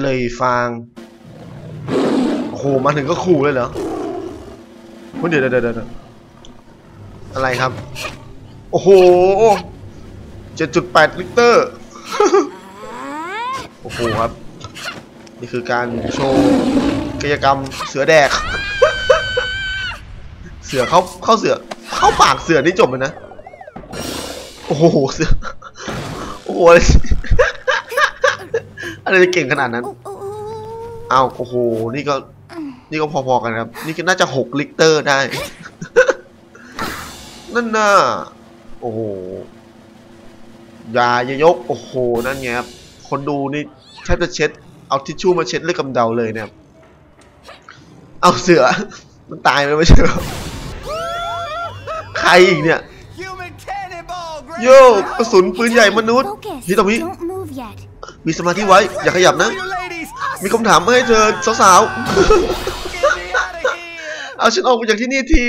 เลยฟางโอ้โหมาถึงก็ขู่เลยเหรอเฮ้ยเดี๋ยวเดี๋ยวเดี๋ยวเดี๋ยวอะไรครับ โอ้โห7.8ลิตรโอ้โหครับ นี่คือการโชว์กิจกรรมเสือแดก เสือเข้าเข้าเสือ เข้าปากเสือนี่จบเลยนะ โอ้โห เสือ โอ้โห อะไรอะไรจะเก่งขนาดนั้นอ้าวโอ้โห นี่ก็ นี่ก็พอๆกันครับ นี่ก็น่าจะหกลิตรได้ นั่นน่ะ โอ้โห อย่าอย่ายก โอ้โห นั่นไงครับ คนดูนี่แทบจะเช็ด เอาทิชชู่มาเช็ดเลือดกำเดาเลยเนี่ยครับเอาเสือ มันตายไปไม่ใช่เหรอ ใครอีกเนี่ย Human cannonball, Great โยกระสุนปืนใหญ่มนุษย์ Focus. ฮิโตมิ Don't move yet. มีสมาธิไว้ อย่าขยับนะ For you ladies, มีคำถามมาให้เธอสาว get me out of here! ๆเอาฉันออกไปจากที่นี่ที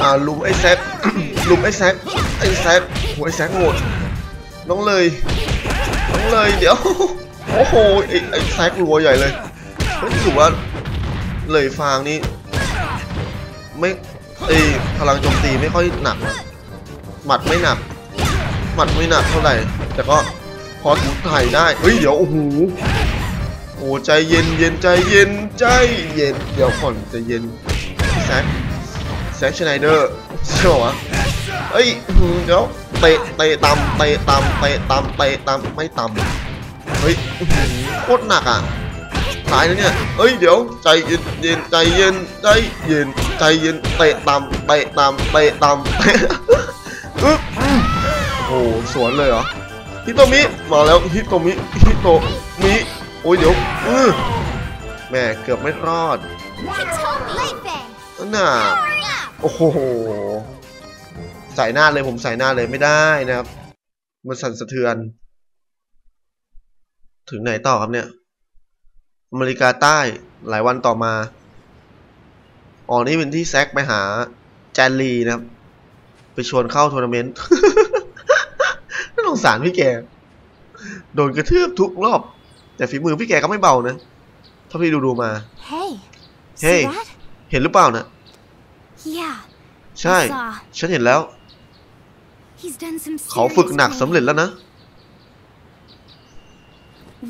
อ่าลุมไอ้แซกลุมไอ้แซกไอ้แซกโหไอ้แซกโหดน้องเลย น้องเลย เดี๋ยว โอ้โห ไอ้ไอ้แซกรัวใหญ่เลยเฮ้ยถือว่าเลยฟางนี่ไม่ไอ้พลังโจมตีไม่ค่อยหนักนะหมัดไม่หนัก หมัดไม่หนักเท่าไหร่ แต่ก็ พอถูถ่ายได้ เฮ้ย เดี๋ยว โอ้โห โอ้ใจเย็นเย็นใจเย็นใจเย็น เดี๋ยวก่อนใจเย็นแซคแซคชไนเดอร์ใช่ป่าวะเอ้ยเดี๋ยวเตะเตะตำเตะตำเตะตำเตะตำไม่ตำเฮ้ยโคตรหนักอะตายแล้วเนี่ยเอ้ยเดี๋ยวใจเย็นเย็นใจเย็นใจเย็นใจเย็นเตะตำเตะตำเตะตำอึ๊บอืมโอ้โหสวนเลยเหรอ ฮิโตมิมาแล้วฮิโตมิฮิโตมิโอ้ยเดี๋ยวอือแม่เกือบไม่รอด Hitomi! นั่นน่ะ Hurry up! โอ้โหใส่หน้าเลยผมใส่หน้าเลยไม่ได้นะครับ มันสั่นสะเทือน ถึงไหนต่อครับเนี่ย อเมริกาใต้หลายวันต่อมาอ๋อนี่เป็นที่แซกไปหาแจนลีนะครับ ไปชวนเข้าทัวร์นาเมนต์ สงสารพี่แก โดนกระทืบทุกรอบ แต่ฝีมือพี่แกก็ไม่เบานะถ้าพี่ดูดูๆมา Hey. Hey. See that? เห็นหรือเปล่านะ Yeah. ใช่ I saw. ฉันเห็นแล้ว He's done some เขาฝึก serious หนักสำเร็จ training. แล้วนะ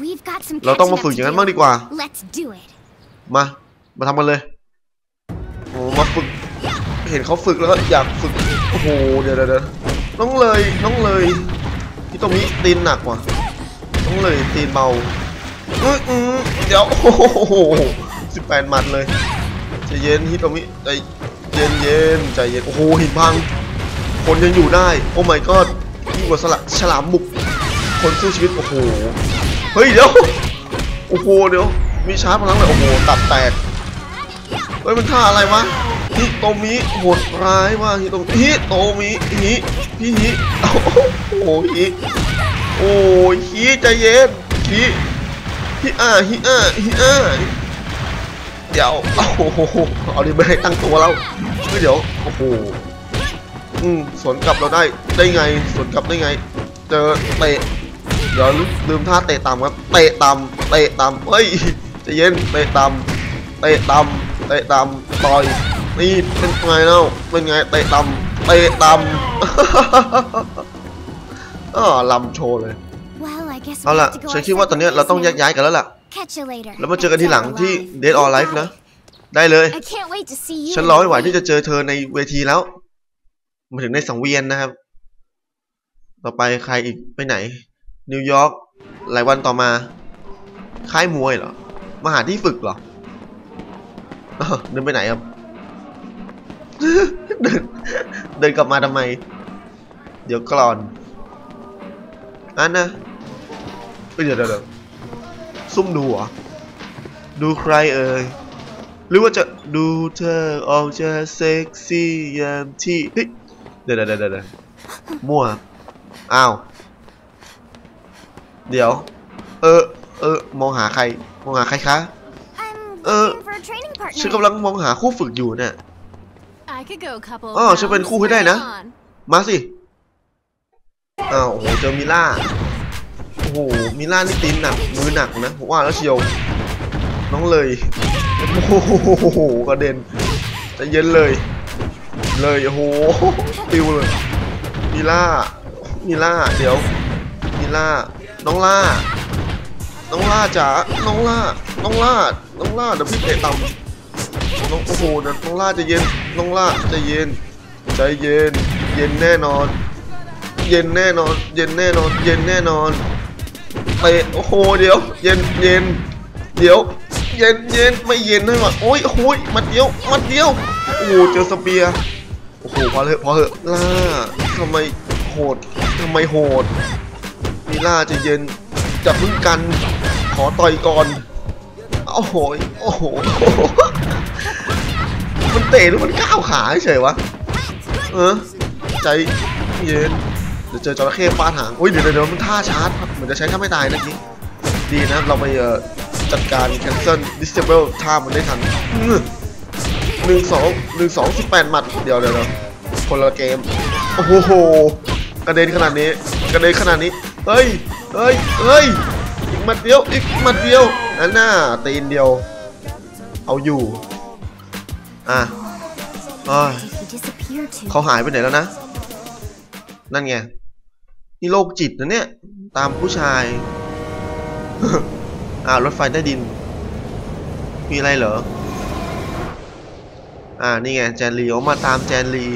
We've got some เราต้องมา catching ฝึก up อย่าง to นั้น do. บ้างดีกว่า Let's do it. มา มาทำกันเลย โอ้มาฝึก เห็นเขาฝึกแล้วก็อยากฝึก โอ้โหเดี๋ยวเดี๋ยวเดี๋ยวน้องเลย น้องเลยที่ ตรงนี้ตีนหนักว่ะน้องเลยตีนเบาเอ้ยอืมเดี๋ยวโอ้โหสิบแปดหมัดเลยใจเย็นฮิโตมิใจเย็นเย็นใจเย็นโอ้โหหินพัง คนยังอยู่ได้ โอ้ my god ยิ่งกว่าสละฉลามบุก คนสู้ชีวิต โอ้โห เฮ้ยเดี๋ยว โอ้โหเดี๋ยว มีชาร์จพลังเลยโอ้โห ตับแตก เฮ้ย มันท่าอะไรวะ ฮิโตมิโหดร้ายว่ะฮิโตมิฮิโตมิฮิพี่ฮิโอ้โหฮิโอ้ยฮิใจเย็นฮิฮิอ่าฮิอ่าฮิอ่าเดี๋ยวโอ้โหเอาดิไม่ให้ตั้งตัวเราเฮ้ยเดี๋ยวโอ้โหอืมสวนกลับเราได้ได้ไงสวนกลับได้ไง เจอเตะเดี๋ยวลืมท่าเตะต่ำครับเตะต่ำเตะต่ำเฮ้ยใจเย็นเตะต่ำเตะต่ำเตะต่ำต่อย นี่เป็นไงเนาะเป็นไงเตะต่ำเตะต่ำอ๋อลำโชว์เลย Well, I guess we เอาล่ะ have to go ฉัน our คิดว่าตอนเนี้ย separate เราต้อง ways แยก now. ย้ายกันแล้วล่ะ Catch you later. แล้วมาเจอกันทีหลังที่ Alive. Dead or Alive นะ ได้เลย I can't wait to see you. ฉันรอไม่ไหวที่จะเจอเธอในเวทีแล้ว มาถึงในสังเวียนนะครับ ต่อไปใครอีกไปไหน นิวยอร์กหลายวันต่อมา ค่ายมวยเหรอ มาหาที่ฝึกเหรออ้าวเดินไปไหนครับ เดินเดินกลับมาทำไม เดี๋ยวก่อนอันนะเอ้ยเดี๋ยวเดี๋ยวซุ่มดูเหรอ ดูใครเอ่ย หรือว่าจะดูเธอออกจะเซ็กซี่ยามที่เฮ้ยเดี๋ยวเดี๋ยวเดี๋ยวเดี๋ยวมั่ว อ้าว เดี๋ยว เออ เออ มองหาใคร มองหาใครคะ I'm Uh, looking for a training ฉันกำลังมองหาคู่ฝึกอยู่เนี่ย อ๋อฉันเป็นคู่ให้ได้นะ Hang on. มาสิ อ้าวโอ้โหเจอมิล่า โอ้โหโหมิล่านี่ตีนหนักมือหนักนะผมว่าแล้วเชียว น้องเลย โอ้โหกระเด็นใจะเย็นเลย เลยโอ้โหปิวเลยมิล่ามิล่าเดี๋ยวมิล่า น้องล่า น้องล่าจ๋า น้องล่า น้องล่า น้องล่าเดี๋ยวพี่เตะต่ำน้องโอ้โหเดี๋ยวน้องล่าใจะเย็น น้องล่าใจเย็น ใจเย็น เย็นแน่นอน เย็นแน่นอน เย็นแน่นอน เย็นแน่นอนเตะโอ้โหเดี๋ยว เย็นเย็นเดี๋ยว เย็นเย็นไม่เย็นด้วยวะโอ้ยโอ้ยมัดเดียวมัดเดียวโอ้โหเจอสเปียโอ้โหพอเลยพอเหอะล่าทำไมโหดทำไมโหดมีล่าใจะเย็นจับพึ่งกัน ขอต่อยก่อนโอ้โหโอ้โห มันเตะหรือมันก้าวขาเฉยวะ เออ ใจเย็น เดี๋ยวเจอจระเข้ฟาดหางอุ้ยเดี๋ยวเดี๋ยวมันท่าชาร์จเหมือนจะใช้ท่าไม่ตายนะทีดีนะเราไปเอ่อจัดการ cancel disable ท่ามันได้ทันหนึ่งสองหนึ่งสองสิบแปดหมัดเดี๋ยวเดี๋ยวเดี๋ยวคนละเกม โอ้โห กระเด็นขนาดนี้ กระเด็นขนาดนี้ เฮ้ย เฮ้ย เฮ้ย อีกหมัดเดียว อีกหมัดเดียวอันน่าตีนเดียว เอาอยู่ อะเอ้ยเขาหายไปไหนแล้วนะ นั่นไง นี่โรคจิตนะเนี่ย ตามผู้ชาย อ่ารถไฟใต้ดิน มีอะไรเหรอ อ่า นี่ไง แจนลีเขามาตามแจนลี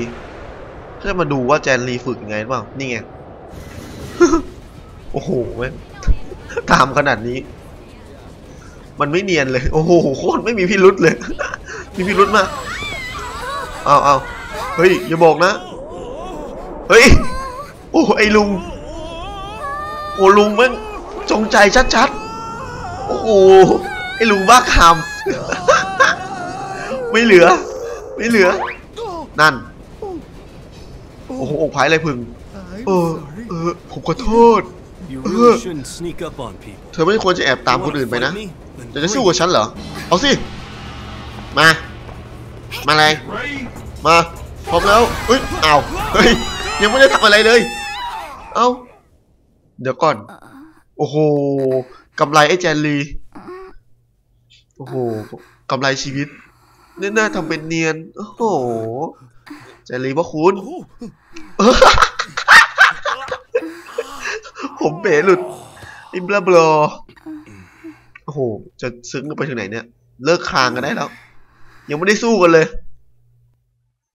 เพื่อมาดูว่าแจนลีฝึกยังไงหรือเปล่านี่ไง โอ้โหแม่ตามขนาดนี้ มันไม่เนียนเลย โอ้โห โคตรไม่มีพิรุษเลย มีพิรุษมากเอาเอาเฮ้ย อย่าบอกนะ เฮ้ย โอ้ ไอ้ลุง โอ้ลุงแมันจงใจชัดๆ โอ้โห ไอ้ลุงบ้าคำไม่เหลือ ไม่เหลือ นั่น โอ้โหอกพายอะไรพึ่งเออ เออ ผมขอโทษ You Uh. really shouldn't sneak up on people. เธอไม่ควรจะแอบตามคนอื่นไปนะ You wanna fight me? จะ Then จะสู้ bring กับฉันเหรอ เอาสิ มา มาเลยมาพร้อมแล้วเฮ้ยเอ้าเฮ้ยยังไม่ได้ทำอะไรเลย เอ้าเดี๋ยวก่อน โอ้โหกำไรไอ้แจนลีโอ้โหกำไรชีวิตเนี่ยน่าทำเป็นเนียน โอ้โหแจนลีพ่อคุณผมเป๋หลุดอิมบลาบลอโอ้โห จะซึ้งไปถึงไหนเนี่ย เลิกคลางกันได้แล้ว ยังไม่ได้สู้กันเลย